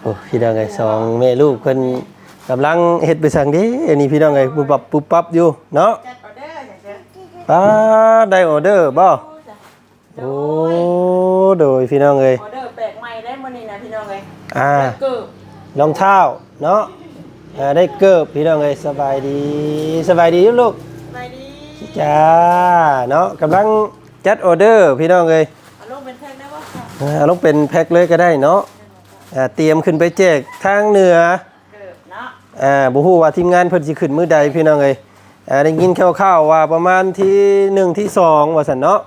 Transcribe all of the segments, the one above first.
โอ้พี่น้องไงสองแม่ลูกเพิ่นกำลังเฮ็ดไปสั่งเด้อันนี้พี่น้องไงปุบปับปุบปับอยู่เนาะจัดออเดอร์อย่างเดียวป้าได้ออเดอร์บ่โอ้โดยพี่น้องเอ้ยออเดอร์แปลกใหม่ได้มื้อนี้นะพี่น้องเอ้ยอ่าเกิบรองเท้าเนาะอ่าได้เกิบพี่น้องเอ้ยสบายดีสบายดีอยู่ลูกไปดีจ้าเนาะกำลังจัดออเดอร์พี่น้องเอ้ยเอาลงเป็นแท่งได้บ่ค่ะอ่าลองเป็นแพ็คเลยก็ได้เนาะ อ่าเตรียมขึ้นไปแจกทางเหนือเกิบเนาะอ่าบ่ฮู้ว่าทีมงานเพิ่นสิขึ้นมื้อใดพี่น้องเอ้ยอ่าได้ยินคร่าวๆว่าประมาณที่หนึ่งที่สองว่าซั่นเนาะ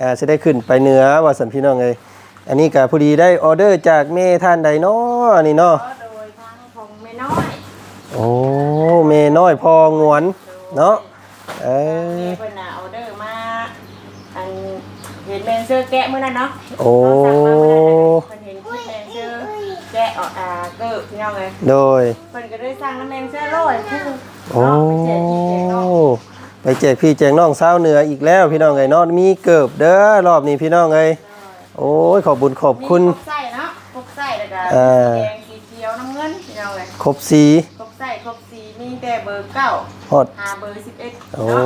อ่าสิได้ขึ้นไปเหนือว่าซั่นพี่น้องเอ้ยอันนี้ก็พอดีได้ออเดอร์จากแม่ท่านใดเนาะอันนี้เนาะ ก็โดยทางของแม่น้อยโอ้แม่น้อยพองวน เนาะเออเพิ่นน่ะออเดอร์มาอันเห็นแมนเซอร์แกะมื้อนั้นเนาะโอ้ เราสั่งมามื้อนั้นน่ะเพิ่นเห็นคลิปแมนเซอร์ แกะออกอาเกิบพี่น้องเอ้ยโดย เพิ่นก็ได้สั่งน้ำแมนเซอร์ร้อยคู่โอ้ไปแจกพี่แจกน้องไปแจกพี่แจกน้องสาวเหนืออีกแล้วพี่น้องเอ้ยเนมีเกิบเด้อรอบนี้พี่น้องเอ้ยโอ้ยขอบบุญขอบคุณ ครบไส้เนาะครบไส้แล้วก็เออ สีแดงสีเขียวน้ำเงินพี่น้องเลยครบสีครบไส้ครบสีมีแต่เบอร์เก้าฮอด หาเบอร์สิบเอ็ดโอ้ เนาะ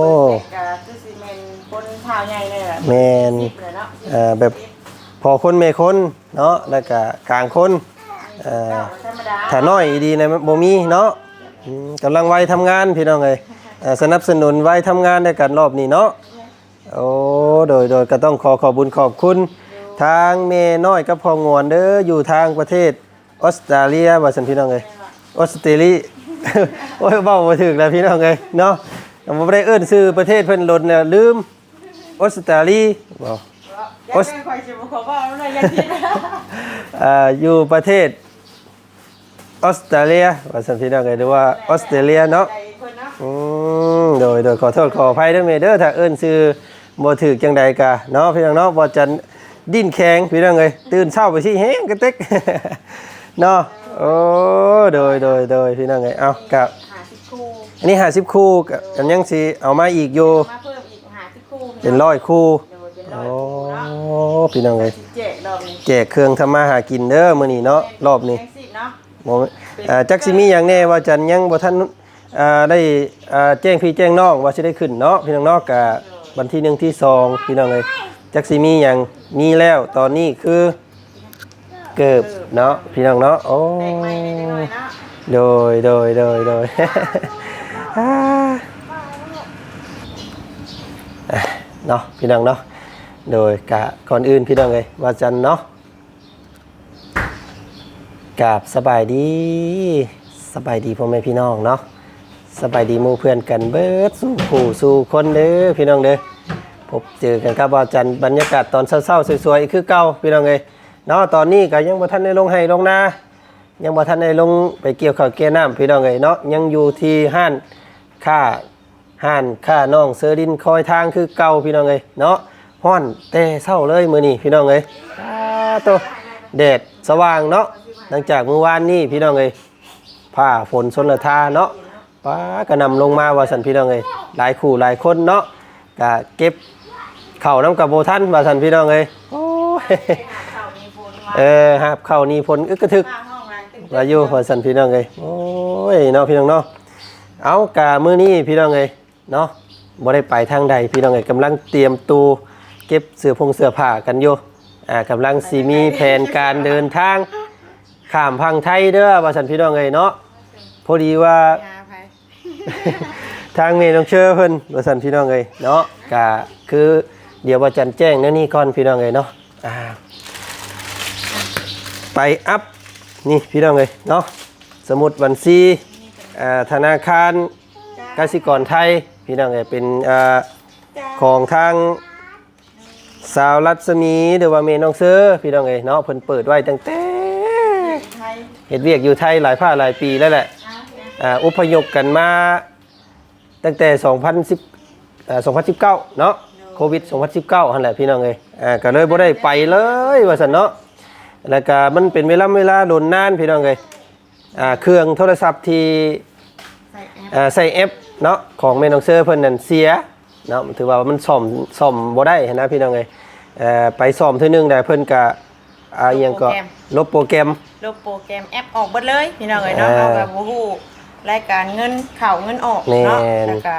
เบอร์สิบเอ็ดก็คือซีเมนคนเท้าใหญ่เลยแหละแมนสิบเลยเนาะเอ่อแบบ พอคนเมคนเนาะแล้วก็กลางคนเอ่อถ้าน้อยดีในะบ่มีเนาะอืมกำลังวัยทำงานพี่น้องเอ้ยเอ่อสนับสนุนวัยทำงานในกันรอบนี้เนาะโอ้โดยโดยก็ต้องขอขอบบุญขอบคุณทางเมน้อยกับพองวนเด้ออยู่ทางประเทศออสเตรเลียว่าซั่นพี่น้องเอ้ยออสเตรเลีย โอ้ยเว้าบ่ถึกแล้วพี่น้องเอ้ยเนาะยังบ่ได้เอิ้นชื่อประเทศเพิ่นล่นเนี่ยลืมออสเตรเลียบ่ อยากได้คอยชิมขอบอกแล้วเลยอยังคิดอ่าอยู่ประเทศออสเตรเลียว่าสันพี่น้องเอ้ยหรือว่าออสเตรเลียเนาะใจคนเนาะอืมโดยโดยขอโทษขออภัยด้วยเมเด้อถ้าเอิ้นชื่อบ่ถูกจังใดกะเนาะพี่น้องเนาะบ่จันดิ้นแข็งพี่น้องเอ้ยตื่นเช้าไปสิแฮงกระเต็กเนาะโอ้โดยโดยโดยพี่น้องเอ้ยเอากับหาสิบคู่อันนี้50คู่กับกันยังสิเอามาอีกอยู่มาเพิ่มอีกหาสิบคู่เป็นร้อยคู่ โดยเป็นร้โอ้อยคู่เนาะพี่น้องเอ้ยสิบเจ็ดรอบนี้แจกเครื่องทำมาหากินเด้อมื้อนี้เนาะรอบนี้แงสิบเนาะบ่อ่าจักสิมีอย่างแน่ว่าจันยังบ่ทันอ่าได้อ่าแจ้งพี่แจ้งน้องว่าสิได้ขึ้นเนาะพี่น้องเนาะกะวันที่หนึ่งที่สองพี่น้องเอ้ยจักสิมีอย่างมีแล้วตอนนี้คือเกิบเนาะพี่น้องเนาะโอ้แตกใหม่นิดหน่อยเนาะโดยโดยโดยโดยอ่าอะเนาะพี่น้องเนาะ โดยกะก่อนอื่นพี่น้องเอ้ยว่าจันเนาะกาบสบายดีสบายดีพ่อแม่พี่น้องเนาะสบายดีมู่เพื่อนกันเบิดสู่ผู้สู่คนเด้อพี่น้องเด้อพบเจอกันครับอาจารย์บรรยากาศตอนเศร้าๆสวยๆคือเก่าพี่น้องเอ้ยเนาะตอนนี้ก็ยังบ่ทันได้ลงให้ลงนายังบ่ทันได้ลงไปเกี่ยวข้าวเกี่ยวน้ำพี่น้องเอ้ยเนาะยังอยู่ที่ห้านค่าห้านค่าน้องเซอร์ดินคอยทางคือเก่าพี่น้องเอ้ยเนาะ ฮ้อนแต่เศร้าเลยมื้อนี้พี่น้องเอ้ยอ้าโตแดดสว่างเนาะหลังจากเมื่อวานนี้พี่น้องเอ้ยผ้าฝนชนละทาเนาะป้ากระนำลงมาว่าสันพี่น้องเอ้ยหลายคู่หลายคนเนาะกะเก็บเข่าน้ำกับโบทันว่าสันพี่น้องเอ้ยโอ้ยเออหาบเข่านี่ฝนอึกกระทึกข้าองอะไรตึ้งวาอยุว่าสันพี่น้องเอ้ยโอ้ยเนาะพี่น้องเนาะเอากะมื้อนี้พี่น้องเอ้ยเนาะบ่ได้ไปทางใดพี่น้องเอ้ยกำลังเตรียมตูเก็บเสื้อผงเสื้อผ้ากันอยู่อ่ากำลังสิมีแผนการเดินทางข้ามพังไทยเด้อว่าสันพี่น้องเอ้ยเนาะพอดีว่า ยาไปทางเมน้องเชื่อเพิ่นว่าสันพี่น้องเอ้ยเนาะก็คือเดี๋ยวว่าจันแจ้งแนวนี่ก่อนพี่น้องเอ้ยเนาะอ่าไปอัพนี่พี่น้องเอ้ยเนาะสมุดบัญชีอ่าธนาคารกสิกรไทยพี่น้องเอ้ยเป็นอ่าของทาง สาวรัศมีหรือว่าเมน้องเสือพี่น้องเอ้ยเนาะเพิ่นเปิดไว้ตั้งแต่ไทยเฮ็ดเวียกอยู่ไทยหลายภาคหลายปีแล้วแหละอะอ่าอุพยพกันมาตั้งแต่ 2010อ่า2019 เนาะโควิด 2019หั่นแหละพี่น้องเอ้ยอ่าก็เลยบ่ได้ไปเลยว่าซั่นเนาะแล้วก็มันเป็นเวลาเวลาโดนนานพี่น้องเอ้ยอ่าเครื่องโทรศัพท์ที่ใส่แอปอ่าใส่แอปเนาะของแม่น้องเซอร์เพิ่นนั่นเสียเนาะถือว่ามันซ่อมซ่อมบ่ได้หั้นนะพี่น้องเอ้ย เอ่อไปซ่อมเทื่อนึงได้เพิ่นก็อ่าอิหยังก็ลบโปรแกรม ลบโปรแกรมแอปออกเบิดเลยพี่น้องเอ้ยเนาะอ่าเฮาก็บ่ฮู้รายการเงินเข้าเงินออกแม่นเนาะแล้วก็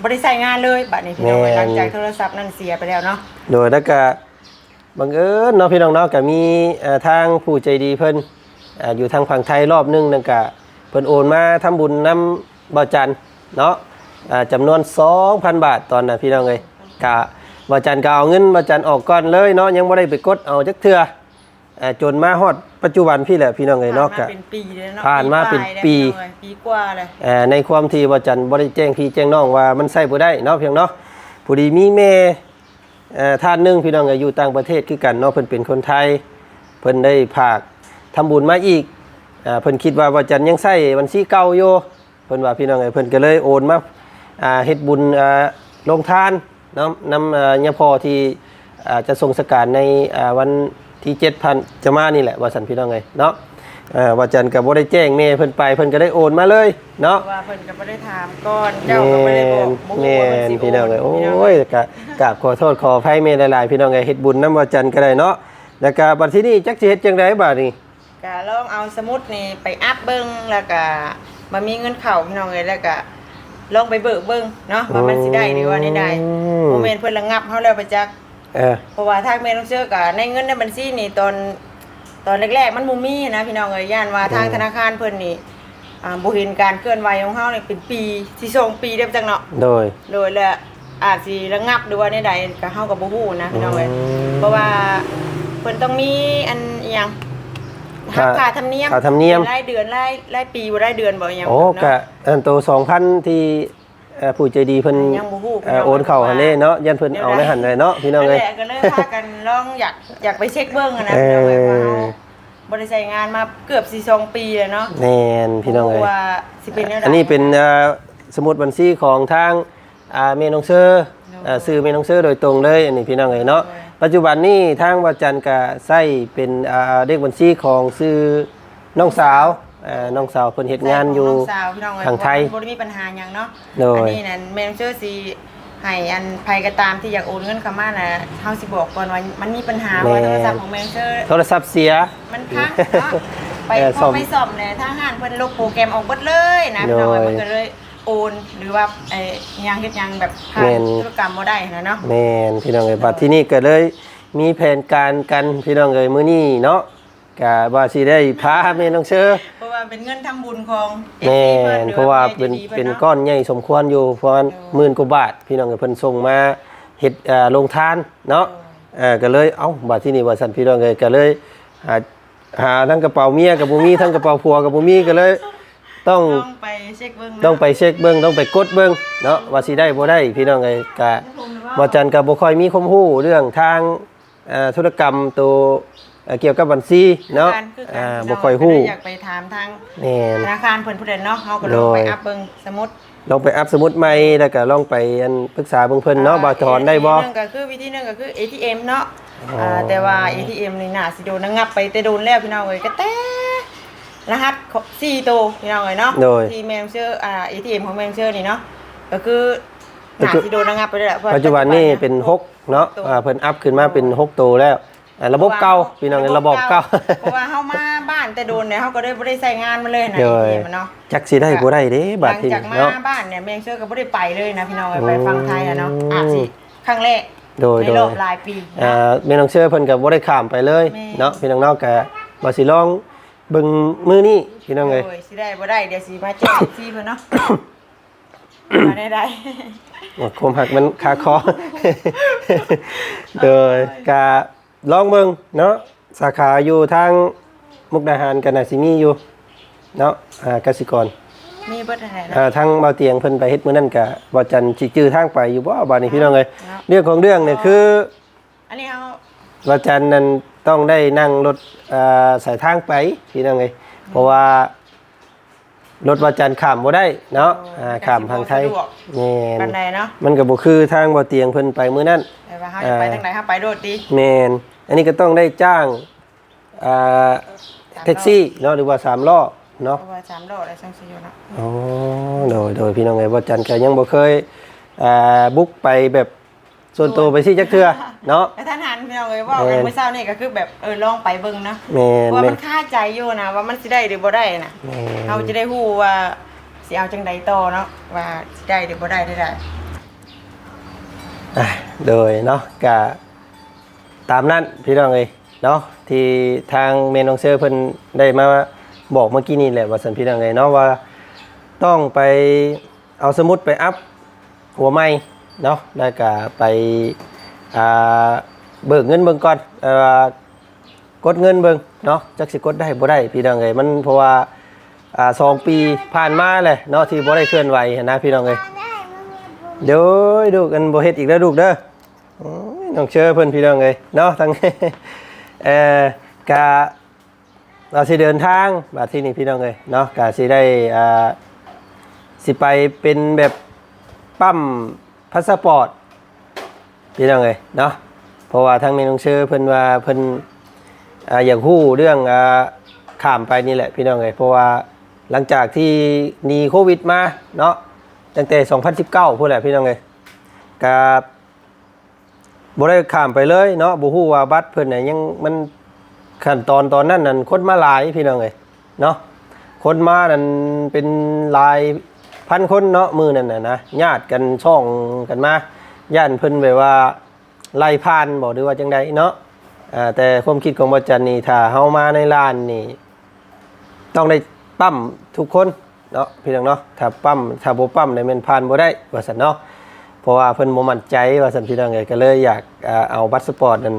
บ่ได้ใช้งานเลยบัดนี้พี่น้องเอ้ยแม่น หลังจากโทรศัพท์นั้นเสียไปแล้วเนาะโดยแล้วก็บังเอิญเนาะพี่น้องเนาะก็มีเอ่อทางผู้ใจดีเพิ่นอ่าอยู่ทางฝั่งไทยรอบหนึงนั่นก็เพิ่นโอนมาทำบุญน้ำบ่อจันเนาะอ่าจำนวน 2,000 บาทตอนน่ะพี่น้องเอ้ยกะ บ่อจันก็เอาเงินบ่อจันออกก่อนเลยเนาะยังบ่ได้ไปกดเอาจักเทื่ออ่าจนมาฮอดปัจจุบันพี่แหละพี่น้องเอ้ยเนาะผ่านก็มาเป็นปีเลยเนาะผ่านมาเป็นปี กว่าแล้วพี่น้องเอ้ยปีกว่าเลย เอ่อในความที่บ่จันบ่ได้แจ้งพี่แจ้งน้องว่ามันใช้บ่ได้เนาะเพียงเนาะผู้ดีมีแม่เอ่อท่านหนึงพี่น้องก็อยู่ต่างประเทศคือกันเนาะเพิ่นเป็นคนไทย เพิ่นได้ฝากทำบุญมาอีกอ่าเพิ่นคิดว่าบ่จันยังใช้บัญชีเก่าอยู่เพิ่นว่าพี่น้องเอ้ยเพิ่นก็เลยโอนมาอ่าเฮ็ดบุญอ่าลงทานเนาะนำอ่ายะพอที่อ่าจะส่งสการในอ่าวันที่7,000จะมานี่แหละว่าซั่นพี่น้องเอ้ยเนาะอ่าว่าจันก็บ่ได้แจ้งแม่เพิ่นไปเพิ่นก็ได้โอนมาเลยเนาะเพราะ ว่าเพิ่นก็บ่ได้ถามก่อนเจ้าก็บ่ได้บอกบ่แม่ฮู้ว่ามันนสิพี่น้องเอ้ยโอพี่น้ง้ยกะกราบขอโทษขออภัยแม่หลายๆพี่น้องเอ้ยเฮ็ดบุญนำว่าจันก็ได้เนาะแล้วก็บัดที่นี้จักสิเฮ็ดจังไดบัดนี้ก็ลองเอาสมุดนี่ไปอัพเบิ่งแล้วก็มามีเงินเข้าพี่น้องเอ้ยแล้วก็ ลองไปเบิกเบิ่งเนาะว่ามันสิได้หรือว่าได้ได้อืมโมเมนต์เพิ่นระงับเฮาแล้วไปจักเออเพราะว่าทางแม่ต้องเชื่อก็ในเงินในบัญชีนี่ตอนตอนแรกๆมันบ่มีนะพี่น้องเอ้ยย่านว่าทางธนาคารเพิ่นนี่อ่าบ่เห็นการเคลื่อนไหวของเฮานี่เป็นปีสิสองปีเด้อจังเนาะโดย โดยแล้วอาจสิระงับหรือว่าใดๆก็เฮาก็บ่ฮู้นะพี่น้องเอ้ยอืมเพราะว่าเพิ่นต้องมีอันอิหยัง ค่าค่าธรรมเนียมค่าธรรมเนียม รายเดือนรายรายปีบ่รายเดือนบ่อิหยังโอ้เนาะกะอันโต2,000ที่เอ่อผู้ใจดีเพิ่นยังบ่ฮู้เอ่อโอนเข้าหั่นเด้เนาะยันเพิ่นเอาในหั่นเลยเนาะพี่น้องนั่นเอ้ย แหละก็เลยพากันลองอยากอยากไปเช็คเบิ่งอะนะเออ พี่น้องเอ้ยว่าเฮาบ่ได้ใช้งานมาเกือบสิสองปีแล้วเนาะแม่นพี่น้องเอ้ย ว่าสิเป็นแนวใด อันนี้เป็นเอ่อสมุดบัญชีของทางอ่าเมนองเซอร์เอ่อซื้อเมนองเซอร์โดยตรงเลยอันนี้พี่น้องเอ๋ยเนาะ ปัจจุบันนี้ทางวัดจันทร์ก็ใช้เป็นอ่าเลขบัญชีของซื้อน้องสาวเอ่อน้องสาวเพิ่นเฮ็ดงานอยู่น้องสาวพี่น้องเอ้ยทางไทยบ่ได้มีปัญหาหยังเนาะโดย อันี้นั่นแม่นเชื่อสิให้อันภัยก็ตามที่อยากโอนเงินเข้ามาน่ะเฮาสิบอกก่อนว่ามันมีปัญหาว่าโทรศัพท์ของแม่นเชื่อ โทรศัพท์เสีย มันพักเนาะไปเออพซ่ออม ไปซ่อมเนี่ยทางห้านเพิ่นลบโปรแกรมออกเบิดเลยนะพี่น้องเอ้ยโดยมันก็เลย โอนหรือว่าไอ้อิหยังเฮ็ดหยังแบบผ่าแม่นนธุรกรรมบ่ได้นะเนาะ แม่นพี่น้องเอ๋ยบัดที่นี่ก็เลยมีแผนการกันพี่น้องเอ๋ยมื้อนี้เนาะก็ว่าสิได้พาแม่น้องเชอเพราะว่าเป็นเงินทำบุญของ แม่ FC พิ่นหอเพราะว่าเป็นใจดีพิ่เป็นอะก้อนใหญ่สมควรอยู่เพราะว่าหมื่นกว่าบาท พี่น้องเอ๋ยเพิ่นส่งมาเฮ็ดเอ่อลงทานเนาะเออก็เลยเอ้าบาดที่นี่ว่าสันพี่น้องเลยก็เลยหาหาทั้งกระเป๋าเมียกับบุมีทั้งกระเป๋าผัวกับบุมีก็เลย ต้องต้องไปเช็คเบิ่งนะต้องไปเช็คเบิ้งต้องไปกดเบิ้งเนาะว่าสิได้บ่ได้พี่น้องเลยกะบ่จันกับบ่ค่อยมีความรู้เรื่องทางเอ่อธุรกรรมตัวเอ่อเกี่ยวกับบัญชีเนาะคือกัอ่าคือบ่กันค่อยรู้ก็เลอยากไปถามทางแม่นธนาคารเพิ่นผู้ใดเนาะเฮาก็ลโดองยไปอัพเบิ่งสมุดลองไปอัพสมุดใหม่แล้วก็ลองไปอันปรึกษาเบิ่งเพิ่นเนาะบ่าถอนได้บ่วิธีหนึงก็คือวิธีหนึงก็คือ ATM เนาะอ๋ออ่าแต่ว่า ATM นี่น่าสิโดนระงับไปแต่โดนแล้วพี่น้องเอ้ยก็แต่ รหัส4ตัวพี่น้องเอ้ยเนาะโดยที่แมงเชื่ออ่า ATM ของแมงเชื่อนี่เนาะก็คือน่าสิโดนระงับไปแล้วแหละเพราะปัจจุบันนี่เป็นหกเนาะอ่าเพิ่นอัพขึ้นมาเป็นหกตัวแล้วอ่าระบบเก่าพี่น้องเอ้ยระบบเก่าเพราะว่าเฮามาบ้านแต่โดนเนี่ยเฮาก็ได้บ่ได้ใช้งานมันเลยนะโดย ATM อะเนาะจักสิได้บ่ได้เด้หบาลัดงทีจากมาเนาะบ้านเนี่ยแมงเชื่อก็บ่ได้ไปเลยนะพี่น้องเอ้ยอืมไปฟังไทยอะเนาะอาจสิครั้งแรกโดยในโดรอยบหลายปีอ่าเนาะแม่น้องเชื่อเพิ่นก็บ่ได้ข้ามไปเลยแม่เนาะพี่น้องเนาะก็บ่สิลอง เบิ่งมื้อนี้พี่น้องเอ้ยโดยสิได้บ่ได้เดี๋ยวสิมาแจ้งซี่เพิ่นเนาะมาได้ได้คมหักมันคาคอโดยก็ลองเบิ่งเนาะสาขาอยู่ทางมุกดาหารก็น่าสิมีอยู่เนาะอ่ากสิกรมีเบิดอะไรนะอ่าทางเบาเตียงเพิ่นไปเฮ็ดมื้อนั้นก็บ่จันสิจื้อทางไปอยู่บ่บาดนี้พี่น้องเอ้ยครับเรื่องของเรื่องเนี่ยคือ อันนี้เฮาว่าจันทร์นั้น ต้องได้นั่งรถเอ่อสายทางไปพี่น้องเอ้ยเพราะว่ารถว่าจันทร์ข้ามบ่ได้เนาะอ่าข้ามทางไทยแม่ปานนใดเนาะมันก็บ่คือทางบ่เตียงเพิ่นไปมื้อนั้นแต่ว่าเฮาจะไปทางไหนเฮาไปโดดดีแม่นอันนี้ก็ต้องได้จ้างอ่าแท็กซี่เนาะหรือว่าสามล้อเนาะเพราะว่า3โดดได้จังซี่อยู่เนาะอ๋อโดยโดยพี่น้องเอ้ยว่าจันทร์ก็ยังบ่เคยอ่าบุกไปแบบ ส่วนตัวไปซี่จักเทื่อเนาะ แต่ท่านหันพี่น้องเอ้ยว่าแม่นเมื่อเช้านี่ก็คือแบบเออลองไปเบิ่งนะแม่นว่าแม่มันนค่าใจอยู่นะว่ามันสิได้หรือบ่ได้นะแม่นเราจะได้ฮู้ว่าสิเอาจังใดต่อเนาะว่าสิได้หรือบ่ได้ได้ได้อะโดยเนาะก็ตามนั้นพี่น้องเอ้ยเนาะที่ทางเมนองเซอร์เพิ่นได้มาบอกเมื่อกี้นี่แหละว่าสันพี่น้องเอ้ยเนาะว่าต้องไปเอาสมุดไปอัพหัวไม้ เนาะแล้วก็ไปาเบิกเงินเบิ่งก่อนกดเงินเบิ่งเนาะจักสิกดได้บ่ได้พี่น้องเอ้ยมันเพราะว่าอ่าสองปีผ่านมาเลยเนาะที่บ่ได้เคลื่อนไหวนะพี่น้องเอ้ยเดี๋ยวดูกันบ่เฮ็ดอีกแล้วลูกเด้อน้องเชื่อเพิ่นพี่น้องเอ้ยเนาะทั้งเอ่อกะเราสิเดินทางบัดที่นี่พี่น้องเอ้ยเนาะกะสิได้อ่าสิไปเป็นแบบปั๊ม พาสปอร์ตพี่น้องเอ้ยเนาะเพราะว่าทางแม่น้องเชื่อเพิ่นว่าเพิ่นอ่าอยากฮู้เรื่องอ่าข้ามไปนี่แหละพี่น้องเอ้ยเพราะว่าหลังจากที่หนีโควิดมาเนาะตั้งแต่ 2019พูดแหละพี่น้องเลยกับบ่ได้ข้ามไปเลยเนาะบ่ฮู้ว่าบัตรเพิ่นน่ะยังมันขั้นตอนตอนนั้นนั่นคนมาหลายพี่น้องเลยเนาะคนมานั่นเป็นลาย พันคนเนาะมือนั่นน่ะนะญาติกันช่องกันมาญาติเพิ่นแบบว่าไล่ผ่านบ่หรือว่าจังใดเนาะแต่ความคิดของบ่จันนี่ถ้าเฮามาในร้านนี่ต้องได้ปั๊มทุกคนเนาะพี่น้องเนาะถ้าปั๊มถ้าบ่ปั๊มเนี่ยมันผ่านบ่ได้ว่าซั่นเนาะเพราะว่าเพิ่นบ่มั่นใจว่าซั่นพี่น้องเอ้ยก็เลยอยากเอาบัตรสปอร์ตนั้น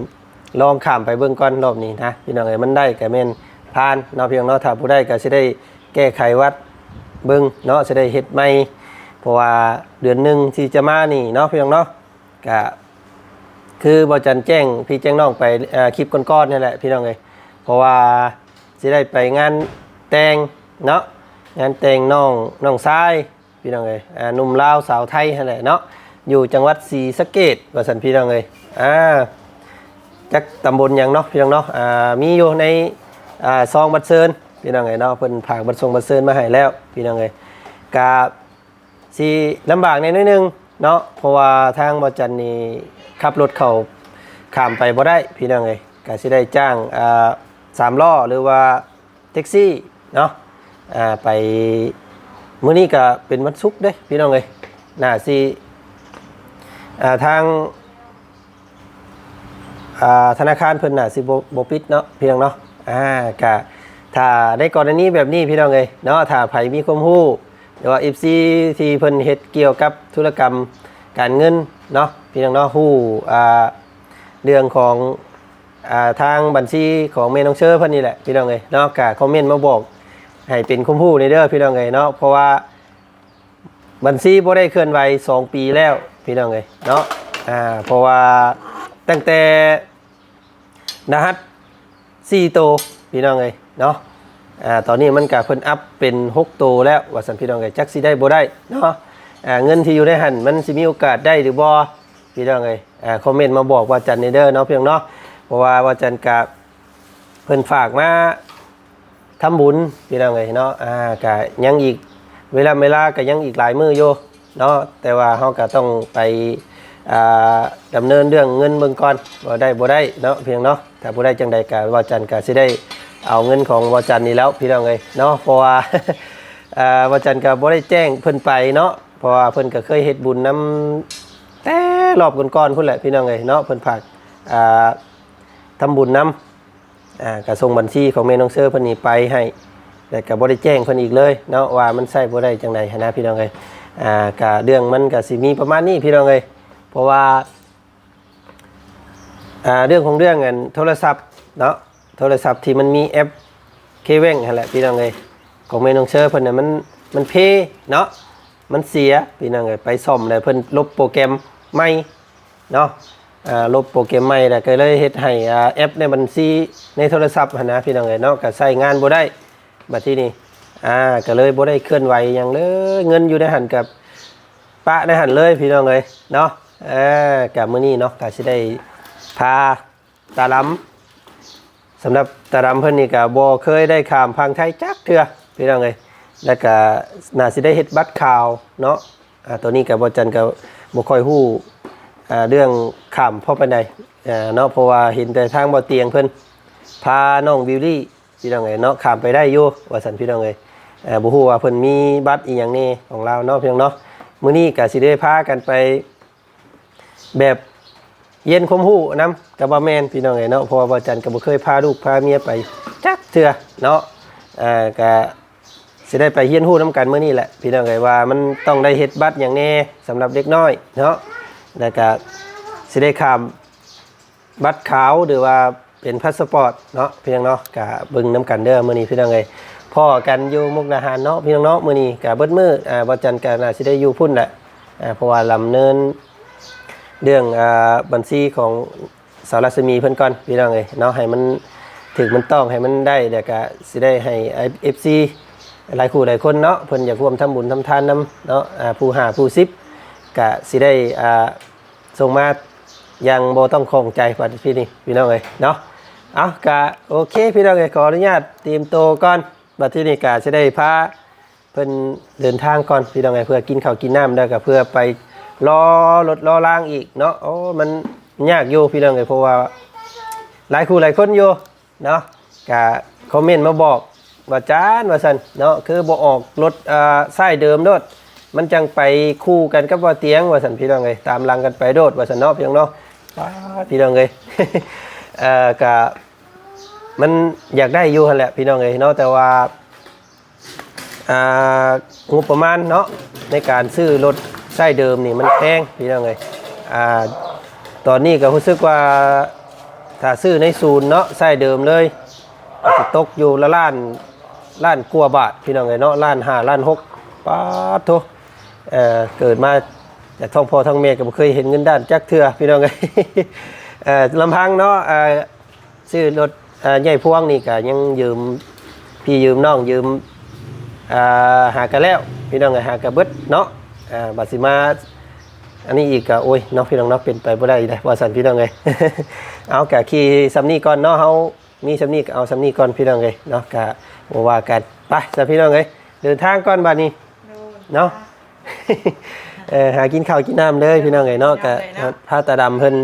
ลองข้ามไปเบิ่งก่อนรอบนี้นะพี่น้องเอ้ยมันได้ก็แม่นผ่านเนาะพี่น้องเนาะถ้าผู้ได้ก็สิได้แก้ไขวัด เบิ่งเนาะสิได้เฮ็ดใหม่เพราะว่าเดือนหนึ่งที่จะมานี่เนาะพี่น้องเนาะก็คือบอจันแจ้งพี่แจ้งน้องไปคลิปก้อนๆนี่แหละพี่น้องเลยเพราะว่าจะได้ไปงานแต่งเนาะงานแต่งน้องน้องชายพี่น้องเลยอ่าหนุ่มลาวสาวไทยนั่นแหละเนาะอยู่จังหวัดศรีสะเกดว่าสันพี่น้องเลยอ่าจักตำบลหยังเนาะพี่น้องเนาะอ่ามีอยู่ในอ่าซองบัตรเซิน พี่น้องเลยเนาะเพิ่นผากบัตรทรงบัตรเซินมาให้แล้ว พี่น้องเลยกาสิลำบากในนิดนึงเนาะเพราะว่าทางบอจันนี่ขับรถเขาข้ามไปบ่ได้พี่น้องเลยก็สิได้จ้างอ่าสามล้อหรือว่าแท็กซี่เนาะอ่าไปมื้อนี้ก็เป็นวันศุกร์เด้พี่น้องเลยน่าสิอ่าทางอ่าธนาคารเพิ่นน่ะสิบ่บ่ปิดเนาะพี่น้องเนาะอ่าก็ ถ้าได้กรณีแบบนี้พี่น้องเลยเนาะถ้าไผมีความรู้หรือว่า FC ที่เพิ่นเฮ็ดเกี่ยวกับธุรกรรมการเงินเนาะพี่น้องเนาะฮู้อ่าเรื่องของอ่าทางบัญชีของเมน้องเชอร์เพิ่นนี่แหละพี่น้องเอ้ยเนาะก็คอมเมนต์มาบอกให้เป็นความรู้ในเด้อพี่น้องเอ้ยเนาะเพราะว่าบัญชีบ่ได้เคลื่อนไหว2 ปีแล้วพี่น้องเอ้ยเนาะอ่าเพราะว่าตั้งแต่รหัส4โตพี่น้องเอ้ย เนาะอ่าตอนนี้มันก็เพิ่นอัพเป็น6ตัวแล้วว่าสันพี่น้องเอ้ยจักสิได้บ่ได้เนาะอ่าเงินที่อยู่ในหันมันสิมีโอกาสได้หรือบ่พี่น้องเอ้ยอ่าคอมเมนต์มาบอกว่าจันนีเด้อเนาะเพี่น้องเนาะเพราะว่าว่าจันกับเพิ่นฝากมาทำบุญพี่น้องเอ้ยเนาะอ่าก็ยังอีกเวลาเวลาก็ยังอีกหลายมื้ออยู่เนาะแต่ว่าเฮาก็ต้องไปอ่าดำเนินเรื่องเงินเบิ่งก่อนว่าได้บ่ได้เนาะเพียงเนาะถ้าบ่ได้จังใดก็ว่าจันก็สิได้ เอาเงินของวจันนี่แล้วพี่น้องเลยเนาะเพราะว่าอ่าวจันก็บ่ได้แจ้งเพิ่นไปเนาะเพราะว่าเพิ่นก็เคยเฮ็ดบุญนํแต่รอบก่อนๆพุ่นแหละพี่น้องเลยเนาะเพิ่นฝากอ่าทำบุญนํอ่าก็ส่งบัญชีของแม่น้องเซอร์เพิ่นนี่ไปให้แต่ก็บ่ได้แจ้งเพิ่นอีกเลยเนาะว่ามันใช้บ่ได้จังไดหั้นนะพี่น้องเลยอ่าก็เรื่องมันก็สิมีประมาณนี้พี่น้องเลยเพราะว่าอ่าเรื่องของเรื่องเงินโทรศัพท์เนาะ โทรศัพท์ที่มันมีแอปเคเว่งนั่นแหละพี่น้องเลยของเมนองเชอร์เพิ่นน่ะมันมันเพเนาะมันเสียพี่น้องเลยไปซ่อมเลยเพิ่นลบโปรแกรมใหม่เนาะอ่าลบโปรแกรมใหม่แล้วก็เลยเฮ็ดให้อ่าแอปในบัญชีในโทรศัพท์หั้นนะพี่น้องเลยเนาะก็ใช้งานบ่ได้บัดที่นี่อ่าก็เลยบ่ได้เคลื่อนไหวหยังเลยเงินอยู่ในหันกับปะในหันเลยพี่น้องเลยเนาะเออกับมื้อนี้เนาะก็สิได้พาตาลำ สำหรับตาลำเพิ่นนี่ก็บ่เคยได้ข้ามพังไทยจักเทื่อพี่น้องเอ้ยแล้วก็น่าสิได้เฮ็ดบัตรข่าวเนาะอ่าตัวนี้ก็บ่จันก็บ่ค่อยฮู้อ่าเรื่องข้ามพ่อไปไหนใดอ่าเนาะเพราะว่าเห็นแต่ทางบ่เตียงเพิ่นพาน้องบิวลี่พี่น้องเอ้ยเนาะข้ามไปได้อยู่ว่าซั่นพี่น้องเอ้ยเอ่อบ่ฮู้ว่าเพิ่นมีบัตรอีหยังแน่ของเราเนาะพี่น้องเนาะมื้อนี้ก็สิได้พากันไปแบบ เย็นคมหู้น้ำกับบ่แมนพี่น้องไงเนาะพราะว่าบ่จันก็บ่เคยพาลูกพาเมียไปจักเทื่อเนาะอ่าก็สิได้ไปเฮียนฮู้น้ำกันมื้อนี้แหละพี่น้องไงว่ามันต้องได้เฮ็ดบัตรอย่างแน่สำหรับเด็กน้อยเนาะแล้วก็สิได้ขามบัตรขาวหรือว่าเป็นพาสปอร์ตเนาะพี่น้องเนาะก็เบิ่งน้ำกันเด้อมื้อนี้พี่น้องไงพ่อกันอยู่มุกดาหารเนาะพี่น้องเนาะมื้อนี้ก็เบิดมื้ออ่าบ่จันก็น่าสิได้อยู่พุ่นแหละอ่าเพราะว่าลำเนิน เรื่องอาบัญชีของสาวรัศมีเพิ่นก่อนพี่น้องเอ้ยเนาะให้มันถึงมันต้องให้มันได้เดี๋ยวก็สิได้ให้ FC หลายคู่หลายคนเนาะเพิ่นอยากร่วมทำบุญทำทานนํเนาะอ่าผู้หาผู้ซิบก็สิได้อ่าส่งมายังบ่ต้องคงใจปัดพี่นี่พี่น้องเอ้ยเนาะเอาก็โอเคพี่น้องเอ้ยขออนุญาตเตรียมโตวก่อนบัดที่นี่ก็สิได้พาเพิ่นเดินทางก่อนพี่น้องไงเพื่อกินข้าวกินน้ำแล้วก็เพื่อไป รอรถรอล่างอีกเนาะโอ้มันยากอยู่พี่น้องไงเพราะว่า หลายคู่หลายคนอยู่เนาะก็คอมเมนต์มาบอกว่าจานว่าซั่นเนาะคือบ่ออกรถอ่าสายเดิมโดดมันจังไปคู่กันกับว่าเตียงว่าซั่นพี่น้องไงตามหลังกันไปโดดว่าซั่นเนาะพี่น้องเนาะพี่น้องเอ้ยเอ่อก็มันอยากได้อยู่หั่นแหละพี่น้องเอ้ยเนาะแต่ว่าอ่างบประมาณเนาะในการซื้อรถ ไส้เดิมนี่มันแพงพี่น้องเลยอ่าตอนนี้ก็รู้สึกว่าถ้าซื้อในศูนย์เนาะไส้เดิมเลยสิตกอยู่ละล้านล้านกว่าบาทพี่น้องเลยเนาะล้านห้าล้านหกป้าดโทเอ่อเกิดมาจากท้องพ่อท้องแม่ก็บ่เคยเห็นเงินด้านจักเทื่อพี่น้องเลยเอ่อลำพังเนาะอ่าซื้อรถอ่าใหญ่พวงนี่ก็ยังยืมพี่ยืมน้องยืมอ่าหากันแล้วพี่น้องไงหากันเบิดเนาะ อ่าบัดสิมาอันนี้อีกก็โอ้ยเนาะพี่น้องเนาะเป็นไปบ่ได้เลยว่าสันพี่น้องไงเอากะขี่สำนีก่อนเนาะเฮามีสำนีก็เอาสำนีก่อนพี่น้องไงเนาะกะบ่ว่ากันไปจ้ะพี่น้องไงเดินทางก่อนบัดนี้ เนาะ เออหากินข้าวกินน้ำเลยพี่น้องไงเนาะกะพาตาดำเพิ่น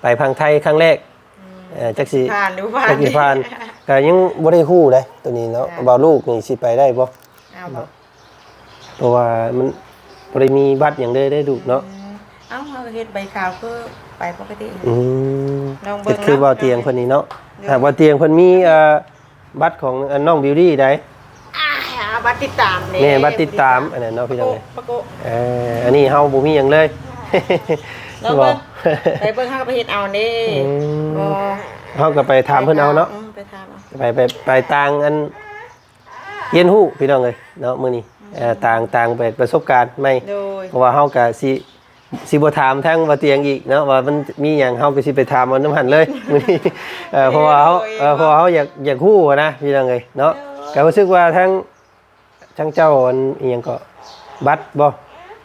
ไปพังไทยครั้งแรกเออจักสิผ่านหรือผ่านจักสิผ่านก็ยังบ่ได้ฮู้เลยตัวนี้เนาะบ่าวลูกนี่สิไปได้บ่ เอาบอกเพราะว่ามัน บริมีบัตรอย่างได้ได้ดูเนาะเอ้าเอาเฮ็ดใบขาวก็ไปปกติ อืมลองเบิ่ก็งคือเนาะว่าเตียงคนนี้เนาะเดี๋ยวหากว่าเตียงคนมีเอ่อบัตรของอันน้องบิวตี้ได้อ่าเอาบัตรติดตามเด้เนี่ยบัตรติดตามอันนั้นเนาะพี่น้องโกเอ้ยปะโกะเอออันนี้เฮาบ่มีหยังเลยแล้วบอเบิ่กงไปเบิ่งเฮาก็ไปเฮ็ดเอาเด้อืมบ่เฮาก็ไปถามเพิ่นเอาเนาะ มไปถามเอา ไปไปไปต่างอันเรียนฮู้พี่น้องเอ้ยเนาะมื้อนี้ เอ่อต่างต่างไปประสบการณ์ใหม่โดย เพราะว่าเฮาก็สิสิบ่ถามทั้งว่าเตียงอีกเนาะว่ามันมีหยังเฮาก็สิไปถามมันน้ำหันเลยมื้อนี้เอ่อเพราะว่าเฮาเอ่อเพราะว่าเฮาอยากอยากฮู้อะนะพี่น้องเอ้ยเนาะก็รู้สึกว่าทั้งทั้งเจ้าอันอีหยังก็บัตรบ่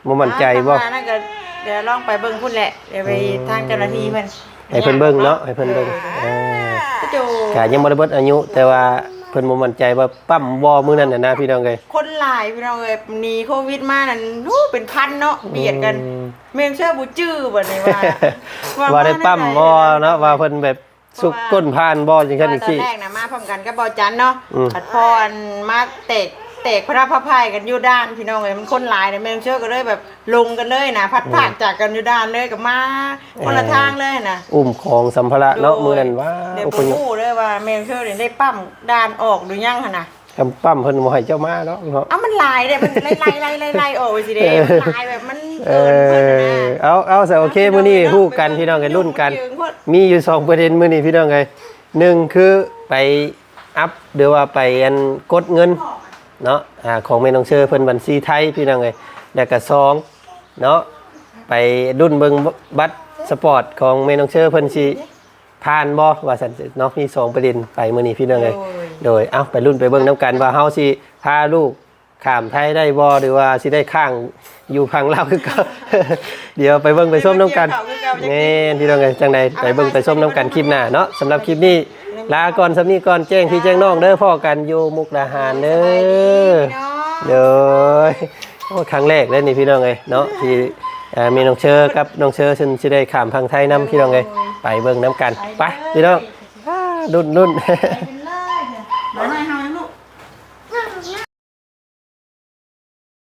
บ่มั่นใจบ่อ่าทำงานนั่นก็เดี๋ยวลองไปเบิ่งพุ่นแหละ เดี๋ยวไปทางเจ้าหน้าที่เพิ่นให้เพิ่นเบิ่งเนาะให้เพิ่นเบิ่งเออก็โจ ก็ยังบ่ได้เบิดอายุ แต่ว่า เพิ่นบ่มั่นใจว่าปั๊มบ่มื้อนั้นน่ะนะพี่น้องเอ้ยคนหลายพี่น้องเอ้ยหนีโควิดมานั่นโอ้เป็นพันเนาะเบียดกันอืมเมงเชื่อบ่จื้อบ่นี่ว่าว่าได้ปั๊มบ่เนาะว่าเพิ่นแบบสุกก้นผ่านบ่จังซั่นจังตอซี่นแรกนะมาพร้อมกันกับเบาจันเนาะอืมผัดพรมาเตก เตกพระพระพายกันอยู่ด้านพี่น้องเอ้ยมันคนหลายเนี่ยเมงเชื่อก็เลยแบบลงกันเลยนะพัดผากจากกันอยู่ด้านเลยกับมาคนละทางเลยนะอุ้มของสัมภาระเนาะมื้อนั้นว่าเดี๋ยวอุปบ่ยรู้เลยว่าเมงเชื่อนี่ได้ปั๊มด้านออกหรือยังหั่นน่ะกำปั้มเพิ่นบ่ให้เจ้ามาเนาะเนาะเอ้ามันลายเด้มันไล่ไล่ไล่ไล่ไล่ออกไปสิเด้มันลายแบบมันเอเกินเพิ่นอน่ะเอาเอาซะโอเคมื้อนี้ฮู้กันพี่น้องกันรุ่นกัน มีอยู่สองประเด็นมื้อนี้พี่น้องเอ้ยหนึ่งคือไปอัพหรือว่าไปอันกดเงิน เนาะอ่าของแม่น้องเชอเพิ่นบัญชีไทยพี่น้องเอ้ยแล้วก็สองเนาะไปดุนเบิ่งบัตรสปอร์ตของแม่น้องเชอเพิ่นสิผ่านบ่ว่าซั่นเนาะมีสองประเด็นไปมื้อนี้พี่น้องเอ้ยโดยเอ้าไปรุ่นไปเบิ่งน้ำกันว่าเฮาสิพาลูก ข้ามไทยได้บ่หรือว่าสิได้ข้างอยู่พังลาวคือเก่าเดี๋ยวไปเบิ่งไปส้มน้ำกันแน่พี่น้องเอ้ยจังใดไปเบิ่งไปส้มน้ำกันคลิปหน้าเนาะสำหรับคลิปนี้ลาก่อนสำนี้ก่อนแจ้งพี่แจ้งน้องเด้อพ่อกันอยู่มุกดาหารเด้อเนาะเด้อโอ้ครั้งแรกเลยนี่พี่น้องเอ้ยเนาะที่เอ่อมีน้องเชอกับน้องเชอฉันสิได้ข้ามพังไทยนํพี่น้องเอ้ยไปเบิ่งน้ำกันไปพี่น้องอ่าดุนดุน